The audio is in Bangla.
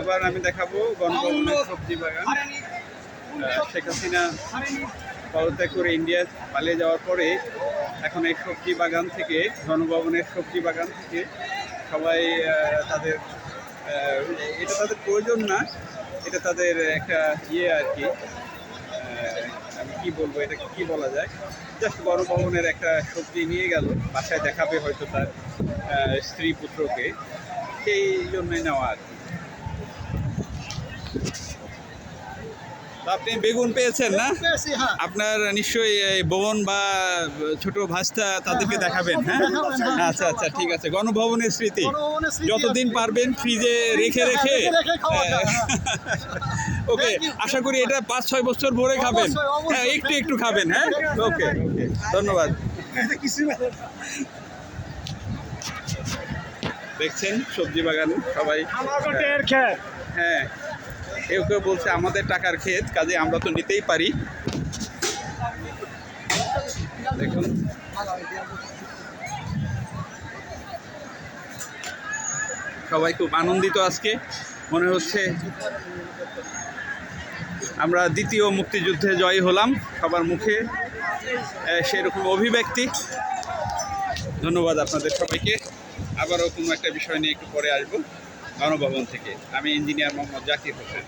আবার আমি দেখাবো গণভবনের সবজি বাগান। শেখ হাসিনা পদত্যাগ করে ইন্ডিয়া পালিয়ে যাওয়ার পরে এখন এই সবজি বাগান থেকে, গণভবনের সবজি বাগান থেকে সবাই তাদের এটা তাদের প্রয়োজন না, এটা তাদের একটা ইয়ে আর কি। আমি কি বলব, এটা কি বলা যায়? জাস্ট গণভবনের একটা সবজি নিয়ে গেল, বাসায় দেখাবে হয়তো তার স্ত্রী পুত্রকে, সেই জন্যই নেওয়া আর কি। আপনি বেগুন পেয়েছেন না? হ্যাঁ। আপনার নিশ্চয়ই বোন বা ছোট ভাস্তা তাদেরকে দেখাবেন হ্যাঁ? হ্যাঁ। আচ্ছা আচ্ছা ঠিক আছে। গণভবনের স্মৃতি। যতদিন পারবেন ফ্রিজে রেখে রেখে। হ্যাঁ। ওকে আশা করি এটা পাঁচ ছয় বছর ভরে খাবেন। হ্যাঁ একটু একটু খাবেন হ্যাঁ? ওকে ওকে ধন্যবাদ। দেখছেন সবজি বাগান সবাই। হ্যাঁ। কেউ কেউ বলছে আমাদের টাকার ক্ষেত, কাজে আমরা তো নিতেই পারি। দেখুন। সবাই খুব আনন্দিত আজকে। মনে হচ্ছে আমরা দ্বিতীয় মুক্তিযুদ্ধে জয় হলাম। সবার মুখে সেরকম অভিব্যক্তি। ধন্যবাদ আপনাদের সবাইকে। আবারও কোনো একটা বিষয় নিয়ে একটু পরে আসব। গণভবন থেকে। আমি ইঞ্জিনিয়ার মোহাম্মদ জাকির হোসেন।